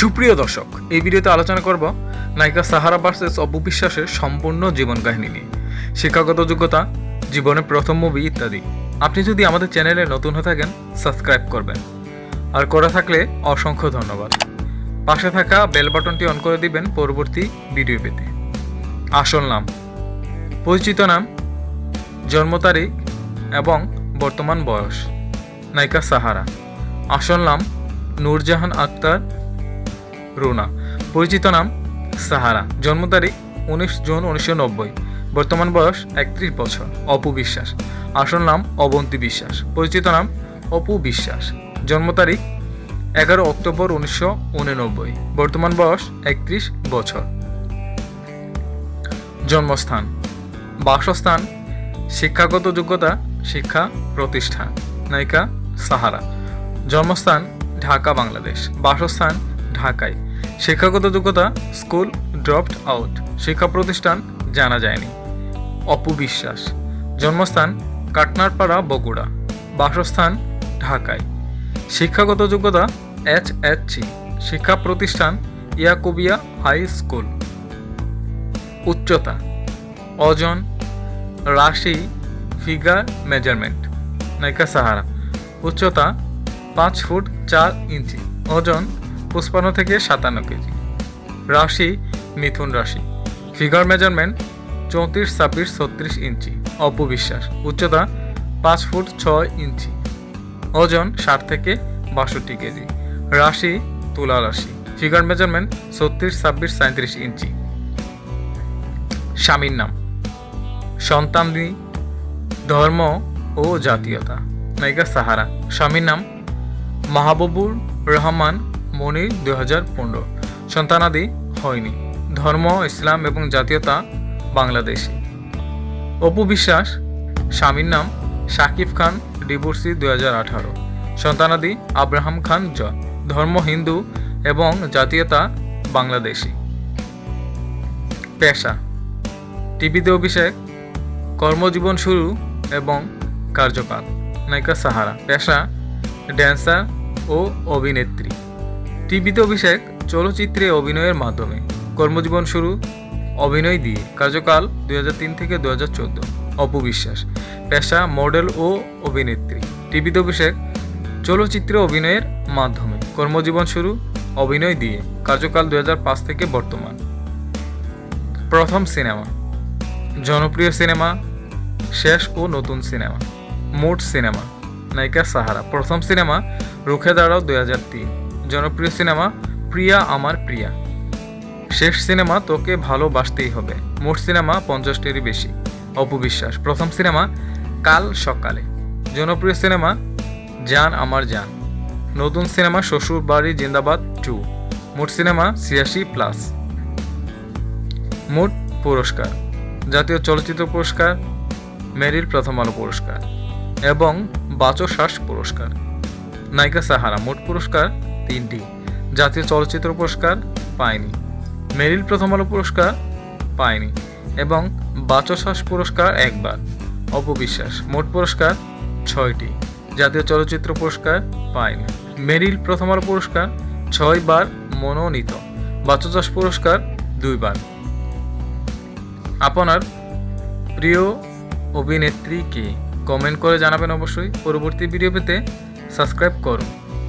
সুপ্রিয় দর্শক, এই ভিডিওতে আলোচনা করব নায়িকা সাহারা ভার্সেস অপু বিশ্বাসের সম্পূর্ণ জীবন কাহিনী নিয়ে। শিক্ষাগত যোগ্যতা জীবনের প্রথম মুভি ইত্যাদি। আপনি যদি আমাদের চ্যানেলে নতুন হয়ে থাকেন সাবস্ক্রাইব করবেন। আর করা থাকলে অসংখ্য ধন্যবাদ। পাশে থাকা বেল বাটনটি অন করে দিবেন পরবর্তী ভিডিও পেতে। আসল নাম, পরিচিত নাম, জন্ম তারিখ এবং বর্তমান বয়স। নায়িকা সাহারা। আসল নাম নূরজাহান আক্তার রুনা। পরিচিত নাম সাহারা। জন্ম তারিখ উনিশ জুন উনিশশো নব্বই। বর্তমান বয়স একত্রিশ বছর। অপু বিশ্বাস। আসল নাম অবন্তী বিশ্বাস। পরিচিত নাম অপু বিশ্বাস। জন্ম তারিখ এগারো অক্টোবর উনিশশো উননব্বই। বর্তমান বয়স একত্রিশ বছর। জন্মস্থান বাসস্থান শিক্ষাগত যোগ্যতা শিক্ষা প্রতিষ্ঠান। নায়িকা সাহারা। জন্মস্থান ঢাকা, বাংলাদেশ। বাসস্থান ঢাকায় শিক্ষাগত যোগ্যতা স্কুল ড্রপড আউট। শিক্ষা প্রতিষ্ঠান জানা যায়নি। অপু বিশ্বাস। জন্মস্থান কাটনারপাড়া, বগুড়া। বাসস্থান ঢাকায়। শিক্ষাগত যোগ্যতা এইচ সি শিক্ষা প্রতিষ্ঠান ইয়াকুবিয়া হাই স্কুল। উচ্চতা ওজন রাশি ফিগার মেজারমেন্ট, নায়িকা সাহারা। উচ্চতা পাঁচ ফুট চার ইঞ্চি। ওজন পঁচপান্ন থেকে সাতান্ন কেজি। রাশি মিথুন রাশি। ফিগার মেজারমেন্ট চৌত্রিশ, ছাব্বিশ, ছত্রিশ ইঞ্চি। অপবিশ্বাস। উচ্চতা পাঁচ ফুট ছয় ইঞ্চি। ওজন ষাট থেকে বাষট্টি কেজি। রাশি তুলা রাশি। ফিগার মেজারমেন্ট ছত্রিশ, ছাব্বিশ সাঁত্রিশ ইঞ্চি। স্বামীর নাম। সন্তানদি, ধর্ম ও জাতীয়তা। নায়িকা সাহারা। স্বামীর নাম মাহবুবুর রহমান মনির দুই হাজার পনেরো। সন্তানাদি হয়নি। ধর্ম, ইসলাম এবং জাতীয়তা বাংলাদেশি। অপু বিশ্বাস, স্বামীর নাম শাকিব খান, ডিভোর্সি দুই হাজার আঠারো। সন্তানাদি আব্রাহাম খান জয় ধর্ম, হিন্দু এবং জাতীয়তা বাংলাদেশি। পেশা, টিভিতে অভিষেক, কর্মজীবন শুরু এবং কার্যকাল। নায়িকা সাহারা, পেশা ড্যান্সার ও অভিনেত্রী। টিভিতে অভিষেক চলচ্চিত্রে অভিনয়ের মাধ্যমে। কর্মজীবন শুরু, অভিনয় দিয়ে। কার্যকাল দুই হাজার তিন থেকে দু হাজার চোদ্দ। অপবিশ্বাস পেশা মডেল ও অভিনেত্রী। টিভিতে অভিষেক চলচ্চিত্রে অভিনয়ের মাধ্যমে। কর্মজীবন শুরু, অভিনয় দিয়ে। কার্যকাল দুই হাজার পাঁচ থেকে বর্তমান। প্রথম সিনেমা, জনপ্রিয় সিনেমা, শেষ ও নতুন সিনেমা, মোট সিনেমা, নায়িকা সাহারা। প্রথম সিনেমা, রুখে দাঁড়াও দুই হাজার তিন। জনপ্রিয় সিনেমা প্রিয়া আমার প্রিয়া। শেষ সিনেমা তোকে ভালোবাসতেই হবে। মোট সিনেমা পঞ্চাশটিরই বেশি। অপবিশ্বাস প্রথম সিনেমা কাল সকালে। জনপ্রিয় সিনেমা জান আমার জান। নতুন সিনেমা শ্বশুর বাড়ি জিন্দাবাদ টু। মোট সিনেমা ছিয়াশি প্লাস। মোট পুরস্কার। জাতীয় চলচ্চিত্র পুরস্কার মেরিল প্রথম আলো পুরস্কার এবং বাচশ্বাস পুরস্কার। নায়িকা সাহারা, মোট পুরস্কার তিনটি। জাতীয় চলচ্চিত্র পুরস্কার পায়নি। মেরিল প্রথম আলো পুরস্কার পায়নি এবং বাচশ্বাস পুরস্কার একবার। অপবিশ্বাস, মোট পুরস্কার ছয়টি। জাতীয় চলচ্চিত্র পুরস্কার পায়নি। মেরিল প্রথম আলো পুরস্কার ছয়বার মনোনীত। বাচশ্বাস পুরস্কার দুইবার। আপনার প্রিয় অভিনেত্রী কে? কমেন্ট করে জানাবেন অবশ্যই। পরবর্তী ভিডিও পেতে সাবস্ক্রাইব করুন